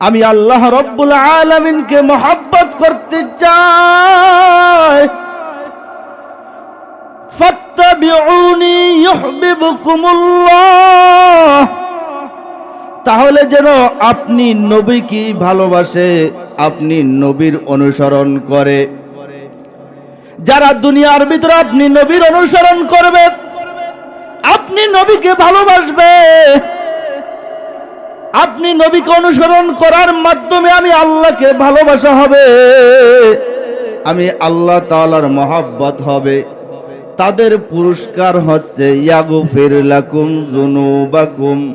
আমি আল্লাহ রব্বুল আলমিনকে মোহাব্বত করতে চাই। তাহলে যেন আপনি নবীকে ভালোবাসে, আপনি নবীর অনুসরণ করে। যারা দুনিয়ার ভিতরে আপনি নবীর অনুসরণ করবে, আপনি নবীকে ভালোবাসবে। আপনি নবীকে অনুসরণ করার মাধ্যমে আমি আল্লাহকে ভালোবাসা হবে। আমি আল্লাহ তাআলার মহাব্বত হবে। তাদের পুরস্কার হচ্ছে, ইয়াগফির লাকুম যুনুবাকুম।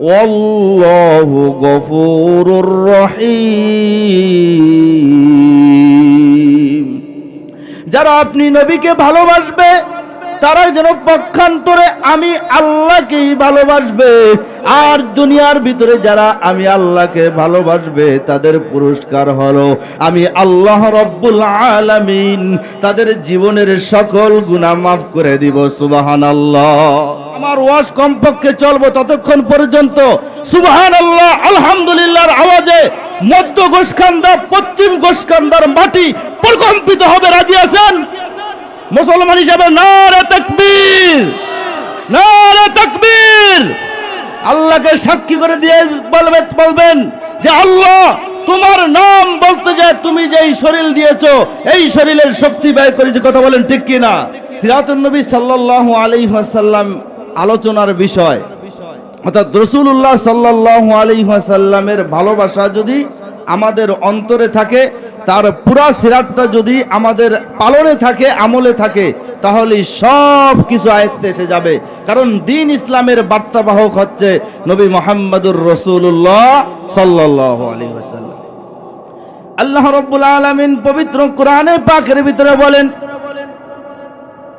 ওয়াল্লাহু গফুরুর রহিম। যারা আপনি নবীকে ভালোবাসবে তারা যেন পক্ষান্তরে আমি আল্লাহকেই ভালোবাসবে। আর দুনিয়ার ভিতরে যারা আমি আল্লাহকে ভালোবাসবে, তাদের পুরস্কার হলো আমি আল্লাহ রব্বুল আলামিন। তাদের জীবনের সকল গুনাহ মাফ করে দিব সুবাহান আল্লাহ আমার ওয়াজ কমপক্ষে চলবো ততক্ষণ পর্যন্ত সুবাহান আল্লাহ আলহামদুলিল্লাহর আওয়াজে মধ্য গোসখান্দা পশ্চিম গোসখান্দার মাটি প্রকম্পিত হবে। রাজি আছেন? মুসলমান হিসাবে নারে তকবীর নারে তকবীর। আল্লাহকে সাক্ষী করে দিয়ে বলবে, বলবেন যে আল্লাহ, তোমার নাম বলতে যায় তুমি যেই শরীর দিয়েছ, এই শরীরের শক্তি ব্যয় করেছে, কথা বলেন ঠিক কি না সিরাতুন নবী সাল্লাল্লাহু আলাইহি ওয়াসাল্লাম আলোচনার বিষয়। অর্থাৎ রসুল্লাহ সাল্লাহ আলহিহাসাল্লামের ভালোবাসা যদি আমাদের অন্তরে থাকে, তার পুরা সিরাতটা যদি আমাদের পালনে থাকে, আমলে থাকে তাহলে সব কিছু আয়ত্তে এসে যাবে। কারণ দিন ইসলামের বার্তাবাহক হচ্ছে নবী মোহাম্মদুর রসুল্লাহ সাল্লাহ আলহিহাসাল্লাম আল্লাহ রব্বুল আলমিন পবিত্র কোরআনে পাকের ভিতরে বলেন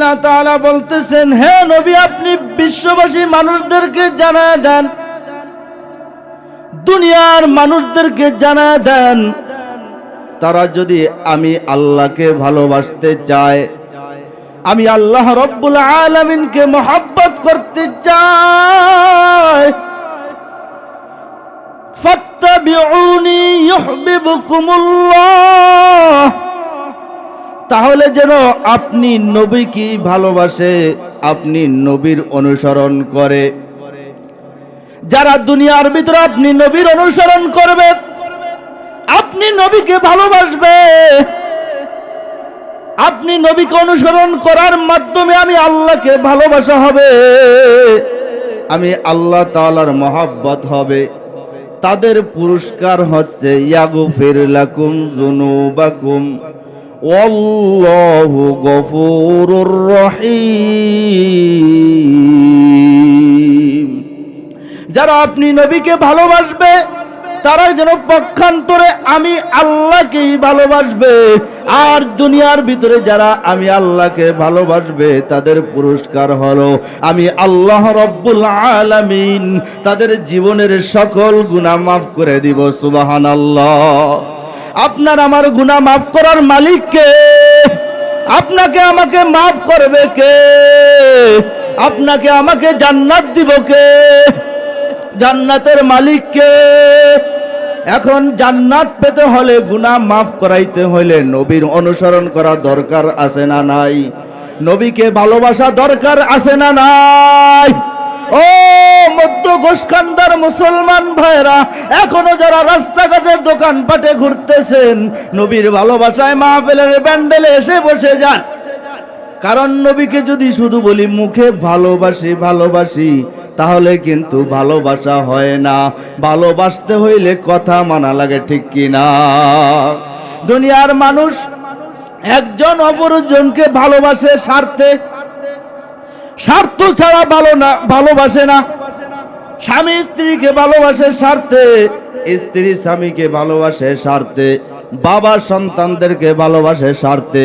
আল্লাহ তাআলা বলতেছেন, হে নবী, আপনি বিশ্ববাসী মানুষদেরকে জানা দেন। দুনিয়ার মানুষদেরকে জানা দেন। তারা যদি আমি আল্লাহকে ভালোবাসতে চায়, আমি আল্লাহ রব্বুল আলামিনকে মোহাব্বত করতে চাই। ফাত্তাবিউনি ইউহিব্বুকুমুল্লাহ। তাহলে যেন আপনি নবীকে ভালোবাসে, আপনি নবীর অনুসরণ করে। যারা দুনিয়ার ভিতরে আপনি নবীর অনুসরণ করবে, আপনি নবীকে ভালোবাসবে। আপনি নবীকে অনুসরণ করার মাধ্যমে আমি আল্লাহকে ভালোবাসা হবে, আমি আল্লাহ তাআলার মহাব্বত হবে। তাদের পুরস্কার হচ্ছে, ইয়াগফির লাকুম যুনুবাকুম। والله غفور رحيم যারা আপনি নবীকে ভালোবাসবে তারা যেন পক্ষান্তরে আমি আল্লাহকেই ভালোবাসবে আর দুনিয়ার ভিতরে যারা আমি আল্লাহকে ভালোবাসবে তাদের পুরস্কার হলো আমি আল্লাহ রব্বুল আলামিন তাদের জীবনের সকল গুনাহ মাফ করে দিব সুবাহান আল্লাহ আপনার আমার গুনাহ মাফ করার মালিক কে? আপনাকে আমাকে মাফ করবে কে? আপনাকে আমাকে জান্নাত দিব কে? জান্নাতের মালিক কে? এখন জান্নাত পেতে হলে গুনাহ মাফ করাইতে হলে নবীর অনুসরণ করা দরকার আছে না নাই? নবীকে ভালোবাসা দরকার আছে না নাই? ও মধ্য গোসখান্দার মুসলমান ভাইরা, এখনও যারা রাস্তাঘাটের দোকান পাটে ঘুরতেছেন, নবীর ভালোবাসায় মাহফিলের ব্যান্ডেলে এসে বসে যান। কারণ নবীকে যদি শুধু বলি, মুখে ভালোবাসি ভালোবাসি তাহলে কিন্তু ভালোবাসা হয় না। ভালোবাসতে হইলে কথা মানা লাগে, ঠিক কি না? দুনিয়ার মানুষ একজন অপরজনকে ভালোবাসে, স্বার্থে। স্বার্থ ছাড়া ভালো না, ভালোবাসে না। স্বামী স্ত্রীকে ভালোবাসে স্বার্থে স্ত্রী স্বামীকে ভালোবাসে স্বার্থে বাবা সন্তানদেরকে ভালোবাসে স্বার্থে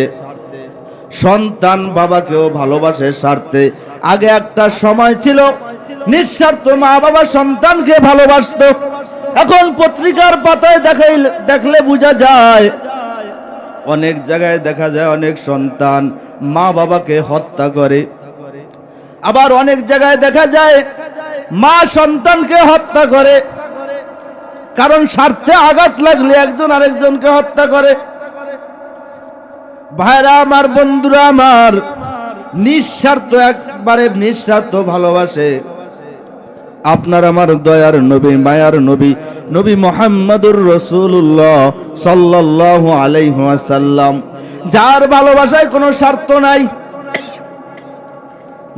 সন্তান বাবাকেও ভালোবাসে স্বার্থে আগে একটা সময় ছিল, নিঃস্বার্থ মা বাবা সন্তানকে ভালোবাসত। এখন পত্রিকার পাতায় দেখাই দেখলে বোঝা যায়, অনেক জায়গায় দেখা যায় অনেক সন্তান মা বাবাকে হত্যা করে। আবার অনেক জায়গায় দেখা যায় মা সন্তানকে হত্যা করে। কারণ স্বার্থে আঘাত লাগলে একজন আরেকজনকে হত্যা করে। ভাইরা আমার, বন্ধুরা আমার, নিঃস্বার্থ, একবারে নিঃস্বার্থ ভালোবাসে। আপনার আমার দয়ার নবী, মায়ার নবী নবী মোহাম্মদুর রসুল্লাহ সাল্লাহ আলাইহাসাল্লাম যার ভালোবাসায় কোনো স্বার্থ নাই,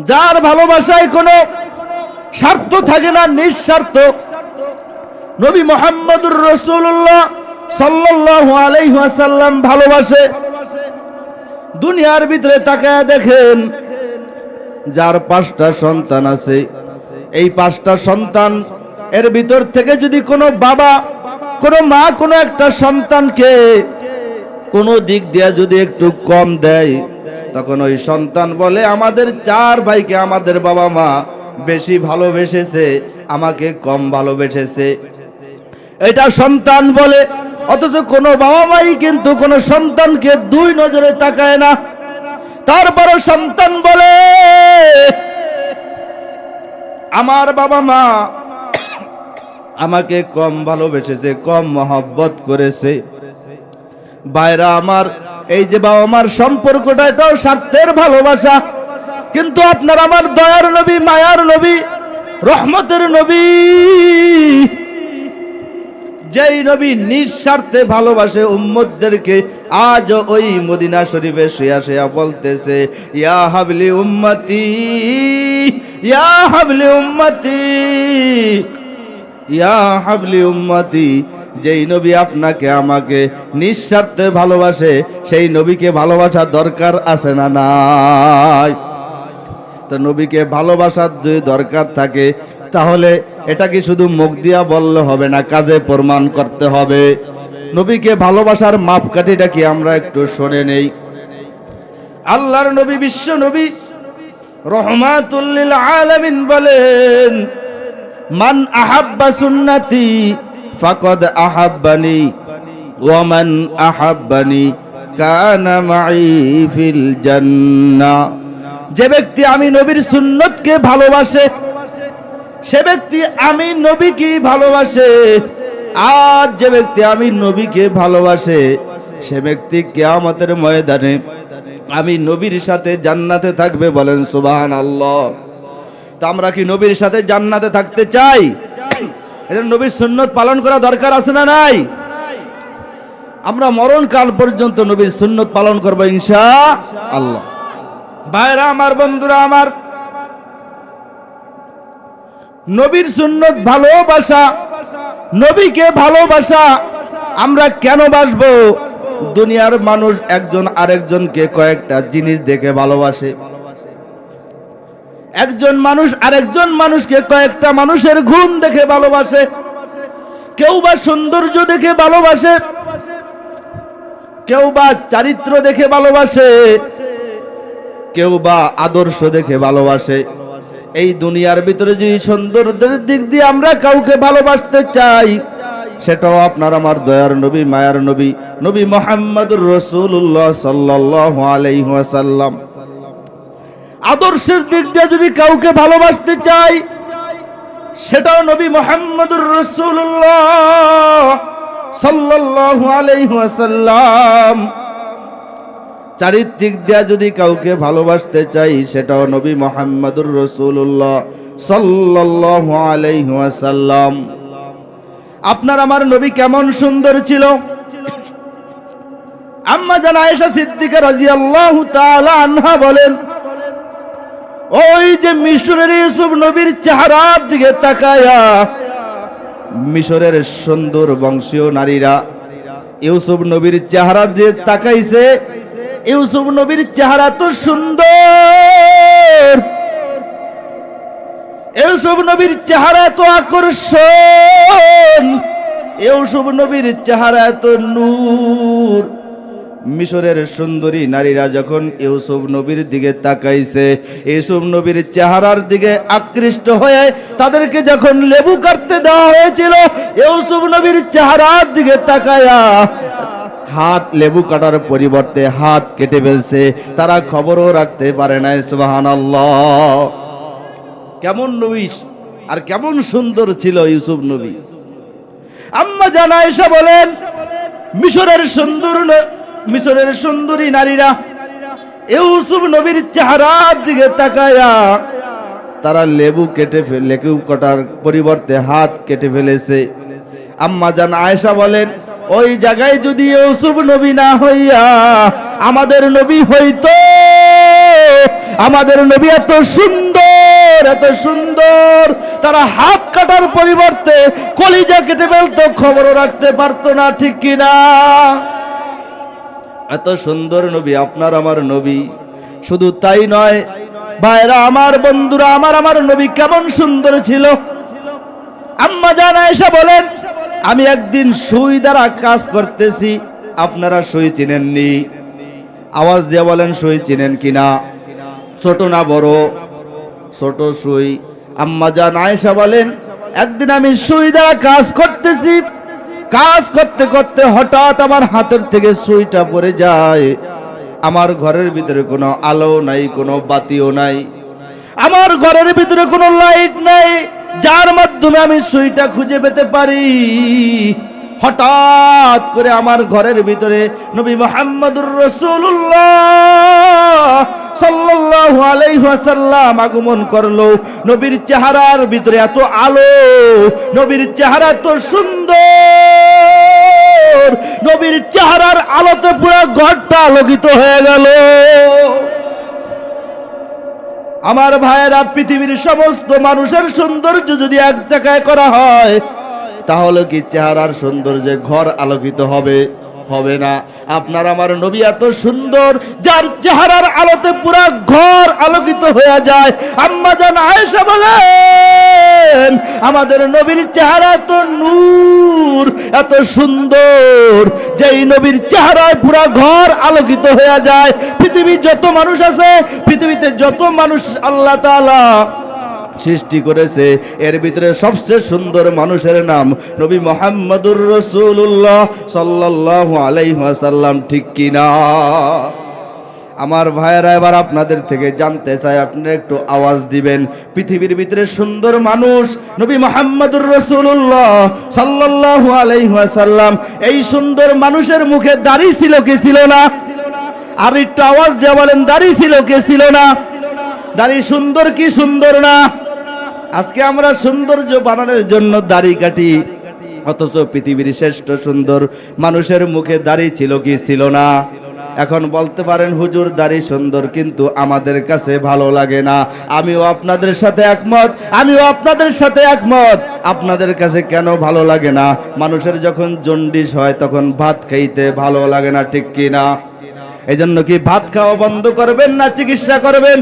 যার ভালোবাসায় কোনো স্বার্থ থাকে না, নিঃস্বার্থ। নবী মোহাম্মদুর রসুল্লাহ সাল্লাহ আলাইহাসাল্লাম ভালোবাসে। দুনিয়ার ভিতরে তাকায় দেখেন, যার পাঁচটা সন্তান আছে। এই পাঁচটা সন্তান, এর ভিতর থেকে যদি কোনো বাবা, কোনো মা, কোনো একটা সন্তানকে কোনো দিক দিয়ে যদি একটু কম দেয়, তখন ওই সন্তান বলে, আমাদের চার ভাইকে আমাদের বাবা মা বেশি ভালোবেসেছে, আমাকে কম ভালোবেসেছে। এটা সন্তান বলে, অথচ কোনো বাবা মাই কিন্তু কোনো সন্তানকে দুই নজরে তাকায় না। তারপরে সন্তান বলে, আমার বাবা মা আমাকে কম ভালোবেসেছে, কম মহব্বত করেছে। বাইরা আমার এই যে বাবা মার সম্পর্কটা, এটাও স্বার্থের ভালোবাসা। কিন্তু আপনার আমার দয়ার নবী, মায়ার নবী, রহমতের নবী। যেই নবী নিঃস্বার্থে ভালোবাসে উম্মতদেরকে আজ ওই মদিনা শরীফে শুয়া শুয়া বলতেছে, ইয়া হাবলি উম্মতি, ইয়া হাবলি উম্মতি, ইয়া হাবলি উম্মতি। যেই নবী আপনাকে, আমাকে নিঃস্বার্থে ভালোবাসে, সেই নবীকে ভালোবাসা দরকার আছে না নাই? তো নবীকে ভালোবাসার যদি দরকার থাকে, তাহলে এটা কি শুধু মুখ দিয়া বললে হবে না, কাজে প্রমাণ করতে হবে। নবীকে ভালোবাসার মাপকাঠিটা কি আমরা একটু শুনে নেই। আল্লাহর নবী, বিশ্ব নবী রহমাতুল্লিল আলামিন বলেন, মান আহাব্বা সুন্নতি ফাকদ আহাব্বানি ওয়ামান আহাব্বানি কানা মাই ফিল জান্নাহ। যে ব্যক্তি আমি নবীর সুন্নতকে ভালোবাসে, সে ব্যক্তি আমি নবীকে ভালোবাসে, আর যে ব্যক্তি আমি নবীকে ভালোবাসে, সে ব্যক্তি কেয়ামতের ময়দানে আমি নবীর সাথে জান্নাতে থাকবে বলেন সুবাহান আল্লাহ তা আমরা কি নবীর সাথে জান্নাতে থাকতে চাই? এটা নবীর সুন্নত পালন করা দরকার আছে না নাই? আমরা মরণকাল পর্যন্ত নবীর সুন্নত পালন করব ইনশা আল্লাহ ভাইরা, আমার বন্ধুরা, আমার নবীর সুন্নত ভালোবাসা, নবীকে ভালোবাসা আমরা কেন বাসবো? দুনিয়ার মানুষ একজন আরেকজনকে কয়েকটা জিনিস দেখে ভালোবাসে। একজন মানুষ আরেকজন মানুষকে কয়েকটা মানুষের ঘুম দেখে ভালোবাসে। কেউ বা সৌন্দর্য দেখে ভালোবাসে। কেউ বা চারিত্র দেখে ভালোবাসে। কেউ বা আদর্শ দেখে ভালোবাসে। এই দুনিয়ার ভিতরে যদি সৌন্দর্যের দিক দিয়ে আমরা কাউকে ভালোবাসতে চাই, সেটাও আপনার আমার দয়ার নবী, মায়ার নবী নবী মোহাম্মদুর রসুল্লাহ সাল্লাহ আদর্শের দিক দিয়ে যদি কাউকে ভালোবাসতে চাই, সেটাও নবী মোহাম্মদুর রসুল্লাহ সাল্লাহ আলাইহাসাল্লাম চারিত্রিক দিয়া যদি কাউকে ভালোবাসতে চাই, সেটাও নবী মোহাম্মদুর রসুল্লাহ সাল্লাহ আলাইহাসাল্লাম আপনার আমার নবী কেমন সুন্দর ছিল? আম্মা জান আয়েশা সিদ্দিকা আনহা বলেন, ওই যে মিশরের ইউসুফ নবীর চেহারার দিকে তাকায়া, মিশরের সুন্দর বংশীয় নারীরা ইউসুফ নবীর চেহারা দিয়ে তাকাইছে ইউসুফ নবীর চেহারা তো সুন্দর। ইউসুফ নবীর চেহারা তো আকর্ষণ। ইউসুফ নবীর চেহারা এত নূর। মিশরের সুন্দরী নারীরা যখন ইউসুফ নবীর দিকে তাকাইছে, ইউসুফ নবীর চেহারার দিকে আকৃষ্ট হয়ে তাদেরকে যখন লেবু কাটতে দেওয়া হয়েছিল, ইউসুফ নবীর চেহারার দিকে তাকায়া হাত লেবু কাটার পরিবর্তে হাত কেটে ফেলছে। তারা খবরও রাখতে পারে না সুবহানাল্লাহ। কেমন নবী আর কেমন সুন্দর ছিল ইউসুফ নবী। আম্মা জানা এসে বলেন, মিশরের সুন্দর মিশরের সুন্দরী নারীরা ইউসুফ নবীর চেহারার দিকে তাকায়া তারা লেবু কেটে লেবু কাটার পরিবর্তে হাত কেটে ফেলেছে। আম্মা জান আয়েশা বলেন ওই জায়গায় যদি ইউসুফ নবী না হইয়া আমাদের নবী হইতো, আমাদের নবী এত সুন্দর এত সুন্দর, তারা হাত কাটার পরিবর্তে কলিজা কেটে ফেলতো, খবরও রাখতে পারতো না, ঠিক কিনা এত সুন্দর নবী, আপনার আমার নবী। শুধু তাই নয়, ভাইরা, আমার বন্ধুরা, আমার আমার নবী কেমন সুন্দর ছিল। আম্মা জানা এসে বলেন আমি একদিন সুই দ্বারা কাজ করতেছি, আপনারা সুই চিনেননি। আওয়াজ দিয়ে বলেন, সুই চিনেন কিনা? ছোট না বড়? ছোট সুই। আম্মা জান আয়েশা বলেন, একদিন আমি সুই দ্বারা কাজ করতেছি, কাজ করতে করতে হঠাৎ আমার হাতের থেকে সুইটা পড়ে যায়। আমার ঘরের ভিতরে কোনো আলো নাই, কোনো বাতিও নাই। আমার ঘরের ভিতরে কোনো লাইট নাই। যার মাধ্যমে আমি সুইটা খুঁজে পেতে পারি। হঠাৎ করে আমার ঘরের ভিতরে নবী মোহাম্মদুর রসুল্লাহ সাল্লাল্লাহু আলাইহি ওয়াসাল্লাম আগমন করল। নবীর চেহারার ভিতরে এত আলো, নবীর চেহারা এত সুন্দর, নবীর চেহারার আলোতে পুরো ঘরটা আলোকিত হয়ে গেল। আমার ভাইয়েরা পৃথিবীর সমস্ত মানুষের সৌন্দর্য যদি এক জায়গায় করা হয়, তাহলে কি চেহারার সৌন্দর্যে ঘর আলোকিত হবে? হবে না। আপনার আমার নবী এত সুন্দর, যার চেহারার আলোতে পুরা ঘর আলোকিত হয়ে যায়। আম্মা জান আয়েশা বলেন, আমাদের নবীর চেহারা এত নূর, এত সুন্দর। যেই নবীর চেহারায় পুরা ঘর আলোকিত হয়ে যায়। পৃথিবী যত মানুষ আছে, পৃথিবীতে যত মানুষ আল্লাহ তাআলা সৃষ্টি করেছে। এর ভিতরে সবচেয়ে সুন্দর মানুষের নাম নবী মোহাম্মদুর রসুল্লাহ সাল্লাল্লাহু আলাইহি ওয়াসাল্লাম, ঠিক কিনা? আমার ভাইয়েরা, এবার আপনাদের থেকে জানতে চাই, আপনারা একটু আওয়াজ দিবেন। পৃথিবীর ভিতরে সুন্দর মানুষ নবী মোহাম্মদুর রসুল্লাহ সাল্লাল্লাহু আলাইহি ওয়াসাল্লাম, এই সুন্দর মানুষের মুখে দাড়ি ছিল কি ছিল না? আর একটু আওয়াজ দেওয়া বলেন, দাড়ি ছিল কে ছিল না? দাড়ি সুন্দর কি সুন্দর না? আজকে আমরা সৌন্দর্য বানানোর জন্য দাড়ি কাটি, অথচ পৃথিবীর শ্রেষ্ঠ সুন্দর মানুষের মুখে দাড়ি ছিল কি ছিল না? এখন বলতে পারেন, হুজুর, দাড়ি সুন্দর কিন্তু আমাদের কাছে ভালো লাগে না। আমিও আপনাদের সাথে একমত, আমিও আপনাদের সাথে একমত। আপনাদের কাছে কেন ভালো লাগে না? মানুষের যখন জন্ডিস হয়, তখন ভাত খাইতে ভালো লাগে না, ঠিক কি না? এই জন্য কি ভাত খাওয়া বন্ধ করবেন না চিকিৎসা করবেন?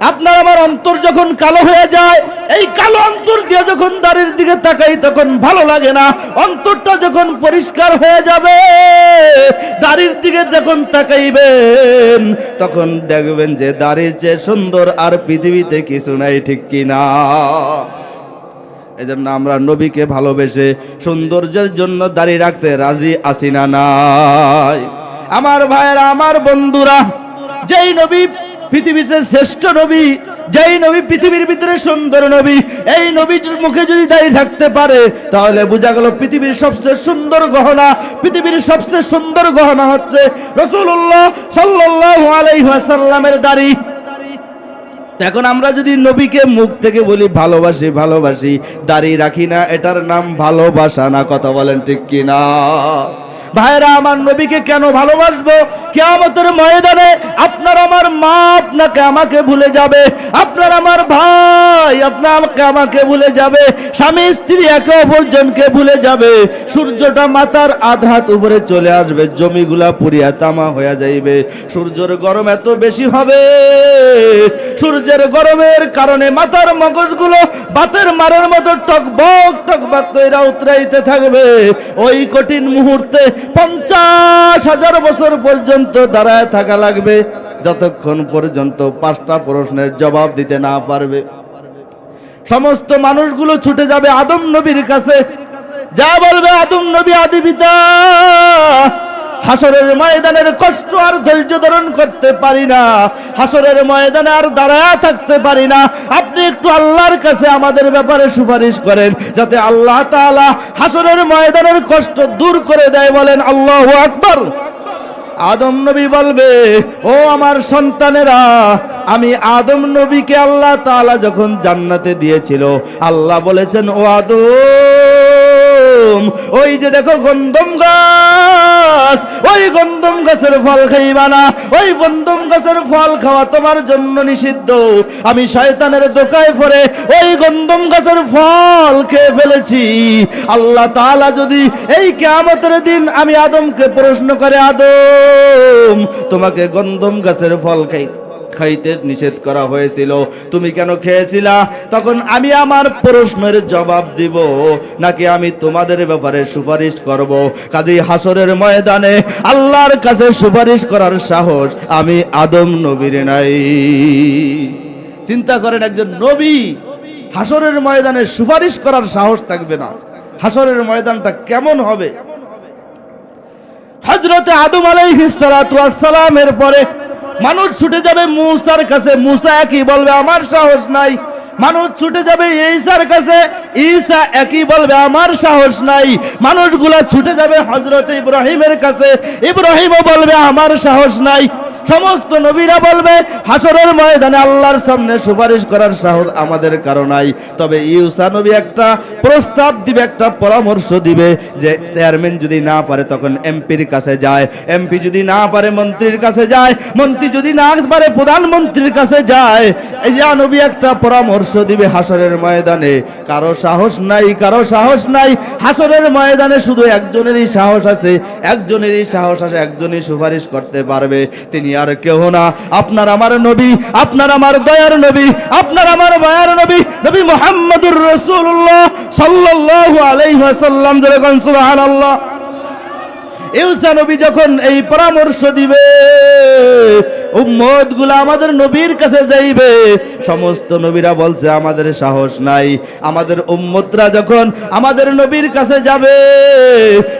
আপনার আমার অন্তর যখন কালো হয়ে যায়, এই কালো অন্তর দিয়ে যখন দাড়ির দিকে তাকাই, তখন ভালো লাগে না। অন্তরটা যখন পরিষ্কার হয়ে যাবে, দাড়ির দিকে যখন তাকাইবেন, তখন দেখবেন যে দাড়ির চেয়ে সুন্দর আর পৃথিবীতে কিছু নাই, ঠিক কিনা এজন্য আমরা নবীকে ভালোবেসে সৌন্দর্যের জন্য দাঁড়িয়ে রাখতে রাজি আসি না নাই। আমার ভাইয়েরা, আমার বন্ধুরা, যেই নবী পৃথিবীতে শ্রেষ্ঠ নবী, যেই নবী পৃথিবীর ভিতরে সুন্দর নবী, এই নবীর মুখে যদি দাঁড়িয়ে থাকতে পারে, তাহলে বোঝা গেল পৃথিবীর সবচেয়ে সুন্দর গহনা, পৃথিবীর সবচেয়ে সুন্দর গহনা হচ্ছে রসুল্লাহ সাল্লাল্লাহু আলাইহি ওয়াসাল্লামের দাড়ি। এখন আমরা যদি নবীকে মুখ থেকে বলি, ভালোবাসি ভালোবাসি, দাড়ি রাখি না, এটার নাম ভালোবাসা না। কথা বলেন ঠিক কি না ভাইরা, আমার নবীকে কেন ভালোবাসবো? কেয়ামতের ময়দানে আপনার আমার মা আপনাকে আমাকে ভুলে যাবে। আপনার আমার ভাই আপনাকে আমাকে ভুলে যাবে। স্বামী, স্ত্রী একে অপরজনকে ভুলে যাবে। সূর্যটা মাথার আধাত উপরে চলে আসবে। জমিগুলা পুরিয়া তামা হয়ে যাইবে। সূর্যের গরম এত বেশি হবে। সূর্যের গরমের কারণে মাথার মগজগুলো বাতের মারের মতো টকবক টকবক কইরা উতরাইতে থাকবে। ওই কঠিন মুহূর্তে পঞ্চাশ হাজার বছর পর্যন্ত দাঁড়ায় থাকা লাগবে, যতক্ষণ পর্যন্ত পাঁচটা প্রশ্নের জবাব দিতে না পারবে। সমস্ত মানুষগুলো ছুটে যাবে আদম নবীর কাছে। যা বলবে আদম নবী আদি পিতা। হাসরের ময়দানের কষ্ট আর ধৈর্য ধারণ করতে পারি না। হাসরের ময়দানে আর দাঁড়ায় থাকতে পারি না। আপনি একটু আল্লাহর কাছে আমাদের ব্যাপারে সুপারিশ করেন, যাতে আল্লাহ তাআলা হাসরের ময়দানের কষ্ট দূর করে দেয় বলেন, আল্লাহ আকবার। আদম নবী বলবে, ও আমার সন্তানেরা, আমি আদম নবীকে আল্লাহ তাআলা যখন জান্নাতে দিয়েছিল, আল্লাহ বলেছেন, ও আদম, ওই যে দেখো গন্ধম গাছ ওই গন্ধম গাছের ফল খাইবা না, ওই গন্ধম গাছের ফল খাওয়া তোমার জন্য নিষিদ্ধ। আমি শয়তানের দোকায় পড়ে ওই গন্ধম গাছের ফল খেয়ে ফেলেছি। আল্লাহ তাআলা যদি এই কিয়ামতের দিন আমি আদমকে প্রশ্ন করে, আদম, তোমাকে গন্ধম গাছের ফল খাই খাইতে নিষেধ করা হয়েছিল। তুমি কেন খেয়েছিলা? তখন আমি আমার প্রশ্নের জবাব দিব, নাকি আমি তোমাদের ব্যাপারে সুপারিশ করব? কাজেই হাসরের ময়দানে আল্লাহর কাছে সুপারিশ করার সাহস আমি আদম নবীর নাই। চিন্তা করেন একজন নবী, হাসরের ময়দানে সুপারিশ করার সাহস থাকবে না। হাসরের ময়দানটা কেমন হবে? হজরতে আদম আলাইহিসসালামের পরে মানুষ ছুটে যাবে মুসার কাছে। মুসা একই বলবে, আমার সাহস নাই। মানুষ ছুটে যাবে ঈসার কাছে। ঈসা একই বলবে, আমার সাহস নাই। মানুষগুলা ছুটে যাবে হজরত ইব্রাহিমের কাছে। ইব্রাহিমও বলবে, আমার সাহস নাই। সমস্ত নবীরা বলবে হাসরের ময়দানে আল্লাহর সামনে সুপারিশ করার সাহস আমাদের কারও নাই। তবে ইউসা নবী একটা প্রস্তাব দিবে, একটা পরামর্শ দিবে যে চেয়ারম্যান যদি না পারে তখন এমপির কাছে যায়, এমপি যদি না পারে মন্ত্রীর কাছে যায়, মন্ত্রী যদি না পারে প্রধানমন্ত্রীর কাছে যায়। এই যে নবী একটা পরামর্শ দিবে হাসরের ময়দানে, কারও সাহস নাই, কারও সাহস নাই। হাসরের ময়দানে শুধু একজনেরই সাহস আছে, একজনেরই সাহস আছে, একজনই সুপারিশ করতে পারবে। তিনি আর কেউ না। আপনার আমার নবী, আপনার আমার দয়ার নবী, আপনার আমার মায়ার নবী নবী মোহাম্মদুর রসুল্লাহ সাল্লাহ আলাইহি যেরকম যেরকম সুবহানাল্লাহ। ইউসা নবী যখন এই পরামর্শ দিবে উম্মতগুলা আমাদের নবীর কাছে যাইবে। সমস্ত নবীরা বলছে, আমাদের সাহস নাই। আমাদের উম্মতরা যখন আমাদের নবীর কাছে যাবে,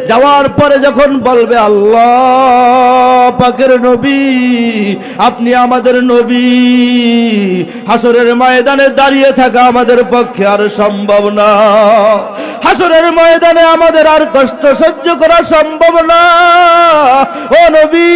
যাওয়ার পরে যখন বলবে, আল্লাহ পাকের নবী, আপনি আমাদের নবী। হাসরের ময়দানে দাঁড়িয়ে থাকা আমাদের পক্ষে আর সম্ভব না। হাসরের ময়দানে আমাদের আর কষ্ট সহ্য করা সম্ভব না। ও নবী,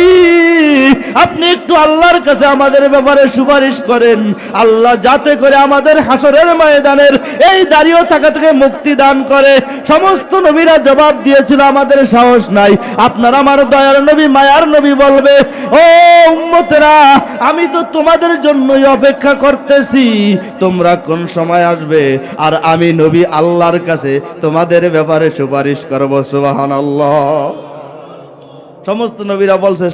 আপনি একটু আল্লাহর কাছে আমাদের ব্যাপারে সুপারিশ করেন। আল্লাহ যাতে করে আমাদের হাসরের ময়দানের এই দাঁড়িয়ে থাকা থেকে মুক্তি দান করে। সমস্ত নবীরা জবাব দিয়েছিল, আমাদের সাহস নাই। আপনার আমার দয়ার নবী, মায়ার নবী বলবে, ও উম্মতেরা, আমি তো তোমাদের জন্যই অপেক্ষা করতেছি। তোমরা কোন সময় আসবে? আর আমি নবী আল্লাহর কাছে তোমাদের ব্যাপারে সুপারিশ করব, সুবহানাল্লাহ। সমস্ত নবীরা বলছে